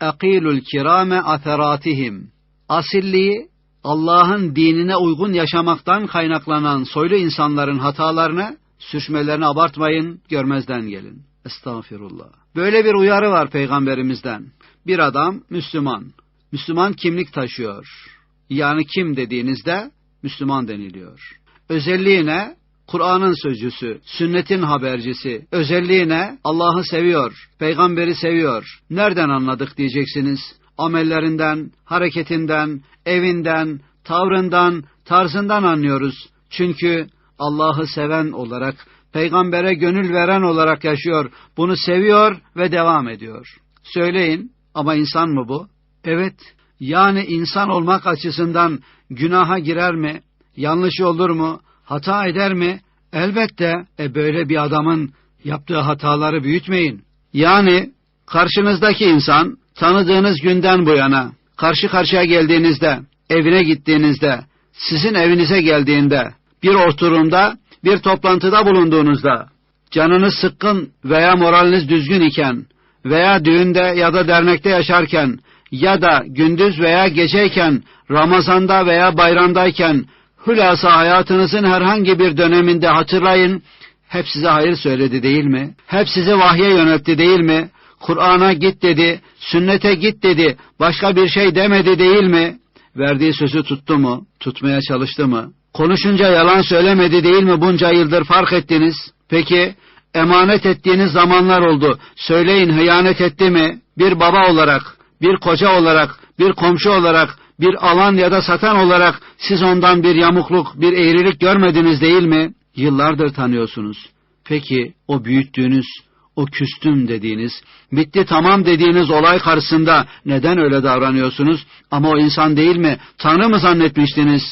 Akilul kirame atheratihim. Asilliği Allah'ın dinine uygun yaşamaktan kaynaklanan soylu insanların hatalarını, sürçmelerini abartmayın, görmezden gelin. Estağfirullah. Böyle bir uyarı var peygamberimizden. Bir adam Müslüman. Müslüman kimlik taşıyor. Yani kim dediğinizde Müslüman deniliyor. Özelliği ne? Kur'an'ın sözcüsü, sünnetin habercisi, özelliği ne? Allah'ı seviyor, peygamberi seviyor. Nereden anladık diyeceksiniz. Amellerinden, hareketinden, evinden, tavrından, tarzından anlıyoruz. Çünkü Allah'ı seven olarak, peygambere gönül veren olarak yaşıyor. Bunu seviyor ve devam ediyor. Söyleyin ama insan mı bu? Evet. Yani insan olmak açısından günaha girer mi? Yanlış olur mu? Hata eder mi? Elbette. E böyle bir adamın yaptığı hataları büyütmeyin. Yani karşınızdaki insan tanıdığınız günden bu yana karşı karşıya geldiğinizde, evine gittiğinizde, sizin evinize geldiğinde, bir oturumda, bir toplantıda bulunduğunuzda, canınız sıkkın veya moraliniz düzgün iken veya düğünde ya da dernekte yaşarken ya da gündüz veya geceyken, Ramazanda veya bayramdayken, hülasa hayatınızın herhangi bir döneminde hatırlayın, hep size hayır söyledi değil mi? Hep sizi vahye yöneltti değil mi? Kur'an'a git dedi, sünnete git dedi, başka bir şey demedi değil mi? Verdiği sözü tuttu mu? Tutmaya çalıştı mı? Konuşunca yalan söylemedi değil mi bunca yıldır fark ettiniz? Peki emanet ettiğiniz zamanlar oldu. Söyleyin hıyanet etti mi? Bir baba olarak, bir koca olarak, bir komşu olarak, bir alan ya da satan olarak siz ondan bir yamukluk, bir eğrilik görmediniz değil mi? Yıllardır tanıyorsunuz. Peki o büyüttüğünüz, o küstüm dediğiniz, bitti tamam dediğiniz olay karşısında neden öyle davranıyorsunuz? Ama o insan değil mi? Tanrı mı zannetmiştiniz?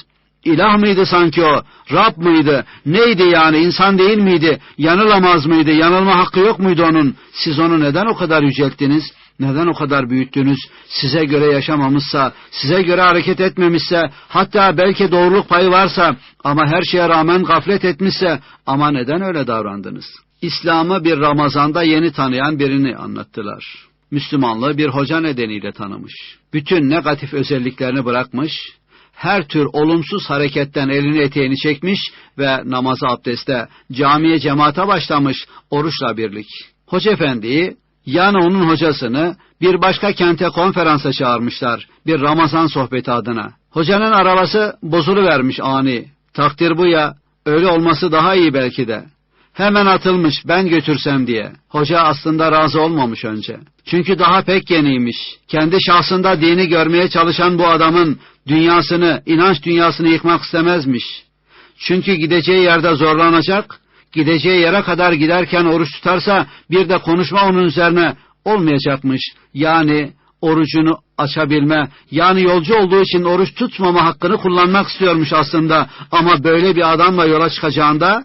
İlah mıydı sanki o? Rab mıydı? Neydi yani? İnsan değil miydi? Yanılamaz mıydı? Yanılma hakkı yok muydu onun? Siz onu neden o kadar yücelttiniz? Neden o kadar büyüttünüz? Size göre yaşamamışsa, size göre hareket etmemişse, hatta belki doğruluk payı varsa ama her şeye rağmen gaflet etmişse ama neden öyle davrandınız? İslam'ı bir Ramazan'da yeni tanıyan birini anlattılar. Müslümanlığı bir hoca nedeniyle tanımış. Bütün negatif özelliklerini bırakmış, her tür olumsuz hareketten elini eteğini çekmiş ve namaza abdeste, camiye cemaate başlamış oruçla birlik. Hoca efendiyi, yani onun hocasını bir başka kente konferansa çağırmışlar, bir Ramazan sohbeti adına. Hocanın arabası bozulu vermiş ani. Takdir bu ya, öyle olması daha iyi belki de. Hemen atılmış ben götürsem diye. Hoca aslında razı olmamış önce. Çünkü daha pek yeniymiş. Kendi şahsında dini görmeye çalışan bu adamın dünyasını, inanç dünyasını yıkmak istemezmiş. Çünkü gideceği yerde zorlanacak, gideceği yere kadar giderken oruç tutarsa bir de konuşma onun üzerine olmayacakmış. Yani orucunu açabilme, yani yolcu olduğu için oruç tutmama hakkını kullanmak istiyormuş aslında. Ama böyle bir adamla yola çıkacağında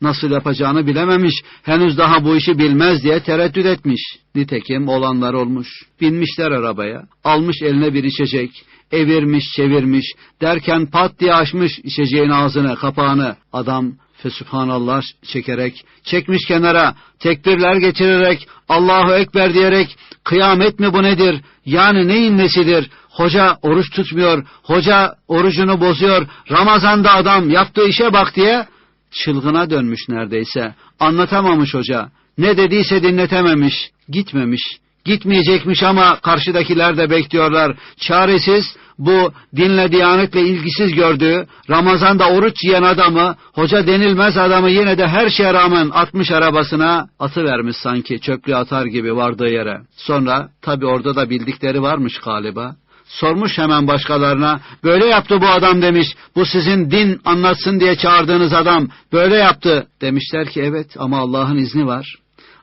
nasıl yapacağını bilememiş, henüz daha bu işi bilmez diye tereddüt etmiş. Nitekim olanlar olmuş. Binmişler arabaya, almış eline bir içecek, evirmiş çevirmiş, derken pat diye açmış içeceğin ağzını, kapağını. Adam fesubhanallah çekerek, çekmiş kenara, tekbirler geçirerek, Allahu Ekber diyerek, kıyamet mi bu nedir, yani neyin nesidir, hoca oruç tutmuyor, hoca orucunu bozuyor, Ramazan'da adam yaptığı işe bak diye, çılgına dönmüş neredeyse. Anlatamamış hoca. Ne dediyse dinletememiş. Gitmemiş. Gitmeyecekmiş ama karşıdakiler de bekliyorlar. Çaresiz bu dinle diyanetle ilgisiz gördüğü Ramazan'da oruç yiyen adamı, hoca denilmez adamı yine de her şeye rağmen atmış arabasına atı vermiş sanki çöplüğe atar gibi vardığı yere. Sonra tabi orada da bildikleri varmış galiba. Sormuş hemen başkalarına, böyle yaptı bu adam demiş, bu sizin din anlatsın diye çağırdığınız adam böyle yaptı. Demişler ki evet ama Allah'ın izni var.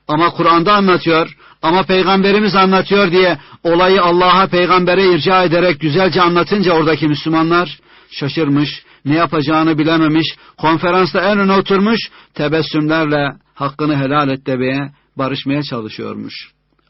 Ama Kur'an'da anlatıyor, ama Peygamberimiz anlatıyor diye olayı Allah'a peygambere irca ederek güzelce anlatınca oradaki Müslümanlar şaşırmış, ne yapacağını bilememiş, konferansta en öne oturmuş, tebessümlerle hakkını helal et demeye, barışmaya çalışıyormuş.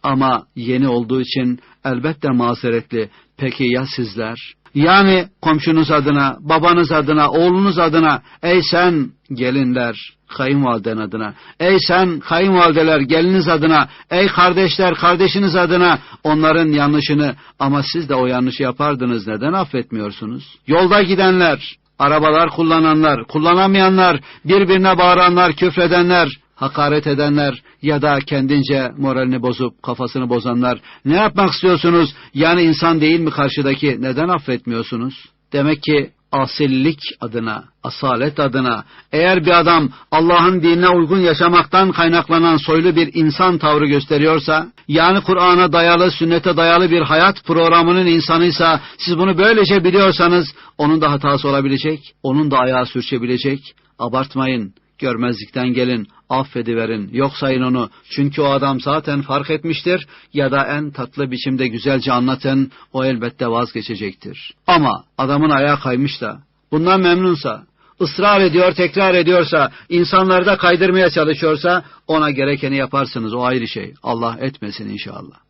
Ama yeni olduğu için elbette mazeretli. Peki ya sizler? Yani komşunuz adına, babanız adına, oğlunuz adına, ey sen gelinler, kayınvaliden adına, ey sen kayınvalideler geliniz adına, ey kardeşler kardeşiniz adına onların yanlışını ama siz de o yanlışı yapardınız neden affetmiyorsunuz? Yolda gidenler, arabalar kullananlar, kullanamayanlar, birbirine bağıranlar, küfredenler, hakaret edenler ya da kendince moralini bozup kafasını bozanlar ne yapmak istiyorsunuz? Yani insan değil mi karşıdaki? Neden affetmiyorsunuz? Demek ki asillik adına, asalet adına eğer bir adam Allah'ın dinine uygun yaşamaktan kaynaklanan soylu bir insan tavrı gösteriyorsa, yani Kur'an'a dayalı, sünnete dayalı bir hayat programının insanıysa, siz bunu böylece biliyorsanız, onun da hatası olabilecek, onun da ayağı sürçebilecek. Abartmayın, görmezlikten gelin, affediverin, yok sayın onu. Çünkü o adam zaten fark etmiştir ya da en tatlı biçimde güzelce anlatın, o elbette vazgeçecektir. Ama adamın ayağı kaymış da, bundan memnunsa, ısrar ediyor, tekrar ediyorsa, insanları da kaydırmaya çalışıyorsa, ona gerekeni yaparsınız, o ayrı şey. Allah etmesin inşallah.